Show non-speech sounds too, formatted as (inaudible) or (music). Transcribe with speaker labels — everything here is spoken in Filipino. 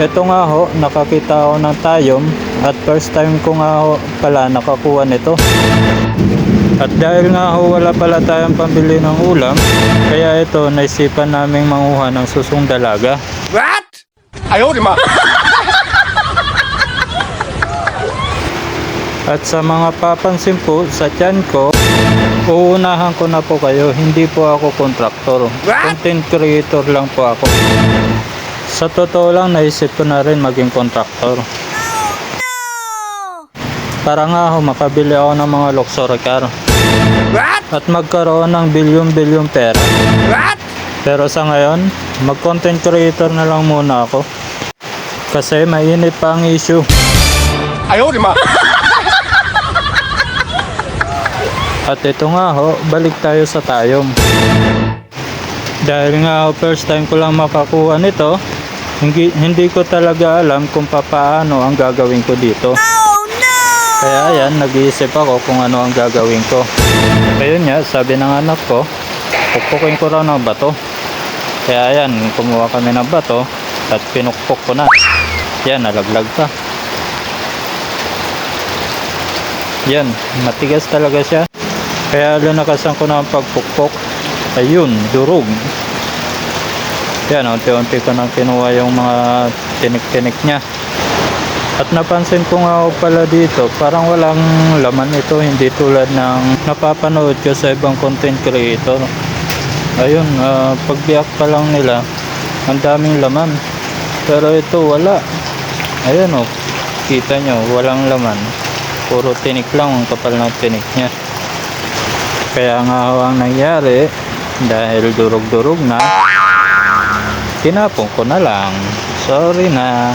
Speaker 1: Ito nga ho, nakakita ho ng tayom at first time ko nga ho pala nakakuha nito. At dahil nga ho wala pala tayong pambili ng ulam, kaya ito naisipan naming manguha ng susong dalaga.
Speaker 2: What? Ayaw di ma!
Speaker 1: At sa mga papansin po sa tiyan ko, uunahan ko na po kayo, hindi po ako kontraktor. Content creator lang po ako. Sa totoo lang, naisip ko na rin maging contractor. Para nga ho, makabili ako ng mga luxury car. At magkaroon ng bilyong-bilyong pera. Pero sa ngayon, mag-content creator na lang muna ako. Kasi mainit pa ang issue.
Speaker 2: Ayaw, lima! (laughs)
Speaker 1: At ito nga ho, balik tayo sa tayong. Dahil nga first time ko lang makakuha nito, hindi, hindi ko talaga alam kung papaano ang gagawin ko dito. Kaya yan, nag-iisip ako kung ano ang gagawin ko. Ayun nga, sabi ng anak ko, pukpukin ko raw ng bato. Kaya yan, kumuha kami ng bato at pinukpok ko na. Yan, nalaglag pa. Yan, matigas talaga siya. Kaya lunakasan ko na ang pagpukpok. Ayun, durog. Yan, unti-unti ko nang kinuha yung mga tinik-tinik niya. At napansin ko nga pala dito, parang walang laman ito, hindi tulad ng napapanood ko sa ibang content creator. Ayun, uh, pagbiyak pa lang nila, ang daming laman. Pero ito wala. Ayun oh, kita nyo, walang laman. Puro tinik lang ang kapal ng tinik niya. Kaya nga ang nangyari, dahil durog-durog na, tinapon ko na lang. Sorry na.